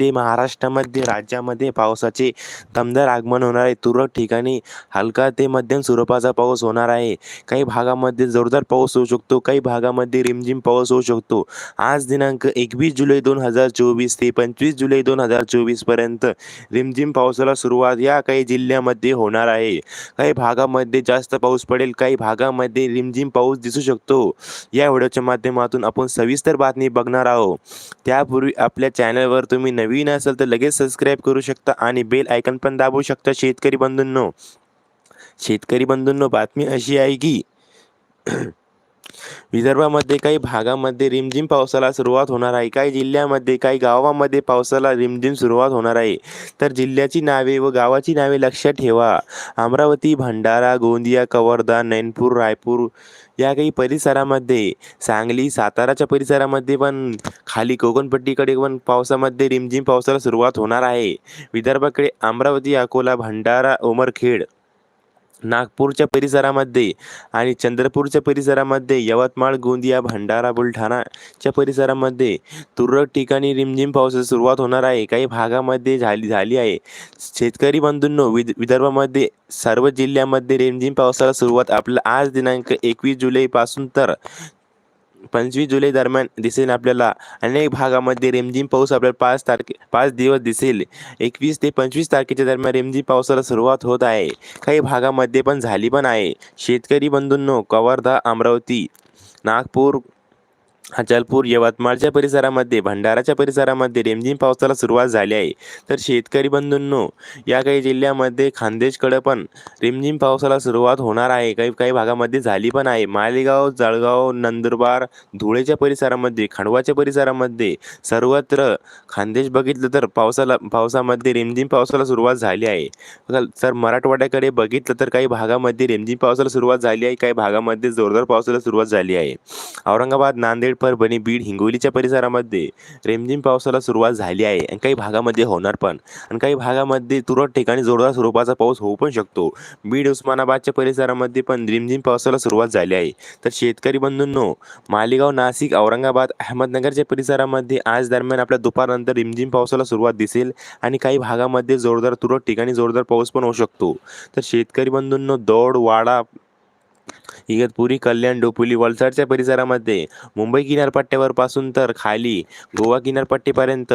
ते महाराष्ट्रामध्ये राज्यामध्ये पावसाचे दमदार आगमन होणार आहे. तुरळक ठिकाणी हलका ते मध्यम स्वरूपाचा पाऊस होणार आहे. काही भागामध्ये जोरदार पाऊस होऊ शकतो काही भागामध्ये रिमझिम पाऊस होऊ शकतो. आज दिनांक एकवीस जुलै दोन हजार चोवीस ते पंचवीस जुलै दोन हजार चोवीसपर्यंत रिमझिम पावसाला सुरुवात या काही जिल्ह्यामध्ये होणार आहे. काही भागामध्ये जास्त पाऊस पडेल काही भागामध्ये रिमझिम पाऊस दिसू शकतो. या व्हिडिओच्या माध्यमातून आपण सविस्तर बातमी बघणार आहोत. त्यापूर्वी आपल्या चॅनलवर तुम्ही नवीन असाल तर लगेच सबस्क्राईब करू शकता आणि बेल आयकन पण दाबू शकता शेतकरी बंधूंनो. शेतकरी बंधूंनो बातमी अशी आहे की विदर्भामध्ये काही भागामध्ये रिमझिम पावसाला सुरुवात होणार आहे. काही जिल्ह्यामध्ये काही गावामध्ये पावसाला रिमझिम सुरुवात होणार आहे. तर जिल्ह्याची नावे व गावाची नावे लक्षात ठेवा. अमरावती भंडारा गोंदिया कवर्धा नैनपूर रायपूर या काही परिसरामध्ये सांगली साताराच्या परिसरामध्ये पण खाली कोकणपट्टीकडे पण पावसामध्ये रिमझिम पावसाला सुरुवात होणार आहे. विदर्भाकडे अमरावती अकोला भंडारा उमरखेड नागपूरच्या परिसरामध्ये आणि चंद्रपूरच्या परिसरामध्ये यवतमाळ गोंदिया भंडारा बुलढाणाच्या परिसरामध्ये तुरळक ठिकाणी रिमझिम पावसाची सुरुवात होणार आहे. काही भागामध्ये झाली झाली आहे. शेतकरी बंधूंनो विद विदर्भामध्ये सर्व जिल्ह्यामध्ये रिमझिम पावसाला सुरुवात आपलं आज दिनांक एकवीस जुलैपासून तर पंचवीस जुलै दरम्यान दिसेल आपल्याला. अनेक भागामध्ये रिमझिम पाऊस आपल्याला पाच तारखे पाच दिवस दिसेल. एकवीस ते पंचवीस तारखेच्या दरम्यान रिमझिम पावसाला सुरुवात होत आहे. काही भागामध्ये पण झाली पण आहे. शेतकरी बंधूंनो कवर्धा अमरावती नागपूर अचलपूर यवतमाळच्या परिसरामध्ये भंडाराच्या परिसरामध्ये रेमझिम पावसाला सुरुवात झाली आहे. तर शेतकरी बंधूंनो या काही जिल्ह्यामध्ये खानदेशकडं पण रिमझिम पावसाला सुरुवात होणार आहे. काही काही भागामध्ये झाली पण आहे. मालेगाव जळगाव नंदुरबार धुळेच्या परिसरामध्ये खंडवाच्या परिसरामध्ये सर्वत्र खानदेश बघितलं तर पावसाला पावसामध्ये रिमझिम पावसाला सुरुवात झाली आहे. तर मराठवाड्याकडे बघितलं तर काही भागामध्ये रेमझिम पावसाला सुरुवात झाली आहे. काही भागामध्ये जोरदार पावसाला सुरुवात झाली आहे. औरंगाबाद नांदेड परभणी बीड हिंगोलीच्या परिसरामध्ये रिमझिम पावसाला सुरुवात झाली आहे. आणि काही भागामध्ये होणार पण. आणि काही भागामध्ये तुरळक ठिकाणी जोरदार स्वरूपाचा पाऊस होऊ पण शकतो. बीड उस्मानाबादच्या परिसरामध्ये पण रिमझिम पावसाला सुरुवात झाली आहे. तर शेतकरी बंधूंनो मालेगाव नाशिक औरंगाबाद अहमदनगरच्या परिसरामध्ये आज दरम्यान आपल्या दुपारनंतर रिमझिम पावसाला सुरुवात दिसेल. आणि काही भागामध्ये जोरदार तुरळक ठिकाणी जोरदार पाऊस पण होऊ शकतो. तर शेतकरी बंधूंनो दौड वाडा इगतपुरी कल्याण डोंबिवली वलसाडच्या परिसरामध्ये मुंबई किनारपट्ट्यावर पासून तर खाली गोवा किनारपट्टीपर्यंत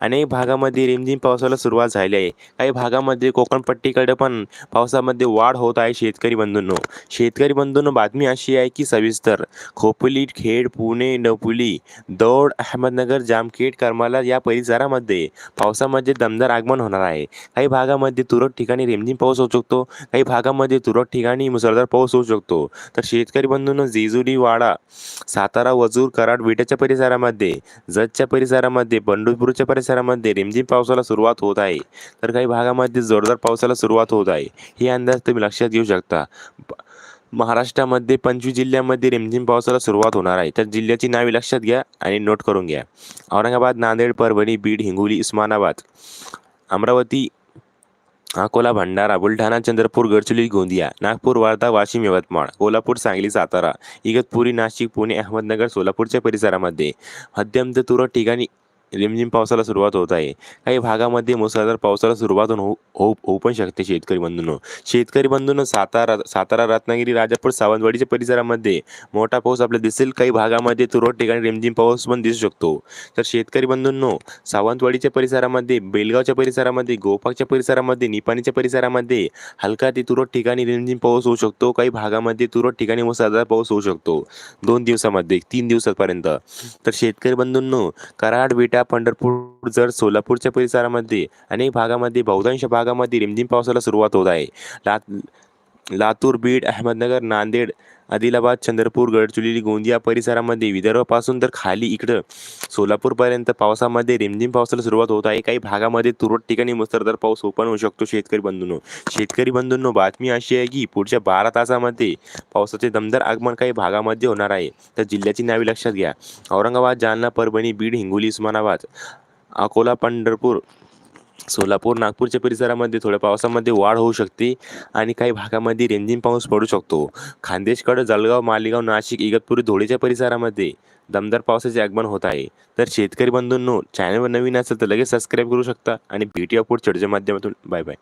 अनेक भागामध्ये रिमझिम पावसाला सुरुवात झाली आहे. काही भागामध्ये कोकणपट्टीकडे पण पावसामध्ये वाढ होत आहे शेतकरी बंधूंनो. शेतकरी बंधूंनो बातमी अशी आहे की सविस्तर खोपली खेड पुणे डोंबिवली दौड अहमदनगर जामखेड करमाला या परिसरामध्ये पावसामध्ये दमदार आगमन होणार आहे. काही भागामध्ये तुरळक ठिकाणी रिमझिम पाऊस होऊ शकतो काही भागामध्ये तुरळक ठिकाणी मुसळधार पाऊस होऊ शकतो. तर शेतकरी बंधूंनो जेजुरी वाडा सातारा वजूर कराड विट्याच्या परिसरामध्ये जतच्या परिसरामध्ये पंढरपूरच्या परिसरामध्ये रिमझिम पावसाला सुरुवात होत आहे. तर काही भागामध्ये जोरदार पावसाला सुरुवात होत आहे. हे अंदाज तुम्ही लक्षात घेऊ शकता. महाराष्ट्रामध्ये पंचवीस जिल्ह्यामध्ये रिमझिम पावसाला सुरुवात होणार आहे. तर जिल्ह्याची नावे लक्षात घ्या आणि नोट करून घ्या. औरंगाबाद नांदेड परभणी बीड हिंगोली उस्मानाबाद अमरावती अकोला भंडारा बुलढाणा चंद्रपूर गडचिरोली गोंदिया नागपूर वार्धा वाशिम यवतमाळ कोल्हापूर सांगली सातारा इगतपुरी नाशिक पुणे अहमदनगर सोलापूरच्या परिसरामध्ये. मध्यम ते तुरळक ठिकाणी रिमझिम पावसाला सुरुवात होत आहे. काही भागामध्ये मुसळधार पावसाला सुरुवात होऊ हो, हो, होऊ होऊ पण शकते शेतकरी बंधूंनो. शेतकरी बंधूंनो सातारा सातारा रत्नागिरी राजापूर सावंतवाडीच्या परिसरामध्ये मोठा पाऊस आपल्याला दिसेल. काही भागामध्ये तुरळक ठिकाणी रिमझिम पाऊस पण दिसू शकतो. तर शेतकरी बंधूंनो सावंतवाडीच्या परिसरामध्ये बेलगावच्या परिसरामध्ये गोपाकच्या परिसरामध्ये निपाणीच्या परिसरामध्ये हलका ते तुरळक ठिकाणी रिमझिम पाऊस होऊ शकतो. काही भागामध्ये तुरळक ठिकाणी मुसळधार पाऊस होऊ शकतो. दोन दिवसामध्ये तीन दिवसापर्यंत. तर शेतकरी बंधूंनो कराड विटा पंढरपूर जर सोलापूरच्या परिसरामध्ये अनेक भागामध्ये बहुतांश भागामध्ये रिमझिम पावसाला सुरुवात होत आहे. लात लातूर बीड अहमदनगर नांदेड आदिलाबाद चंद्रपूर गडचिरोली गोंदिया परिसरामध्ये विदर्भापासून तर खाली इकडं सोलापूरपर्यंत पावसामध्ये रिमझिम पावसाला सुरुवात होत आहे. काही भागामध्ये तुरळक ठिकाणी मुसळधार पाऊस ओपन होऊ शकतो शेतकरी बंधूंनो. शेतकरी बंधूंनो बातमी अशी आहे की पुढच्या बारा तासामध्ये पावसाचे दमदार आगमन काही भागामध्ये होणार आहे. तर जिल्ह्याची नावे लक्षात घ्या. औरंगाबाद जालना परभणी बीड हिंगोली उस्मानाबाद अकोला पंढरपूर सोलापूर नागपूरच्या परिसरामध्ये थोड्या पावसामध्ये वाढ होऊ शकते आणि काही भागामध्ये रिमझिम पाऊस पडू शकतो. खान्देशकडं जळगाव मालेगाव नाशिक इगतपुरी धुळेच्या परिसरामध्ये दमदार पावसाचे आगमन होत आहे. तर शेतकरी बंधूंनो चॅनलवर नवीन असेल तर लगेच सबस्क्राईब करू शकता आणि भेटूया पुढच्या व्हिडिओच्या माध्यमातून. Bye bye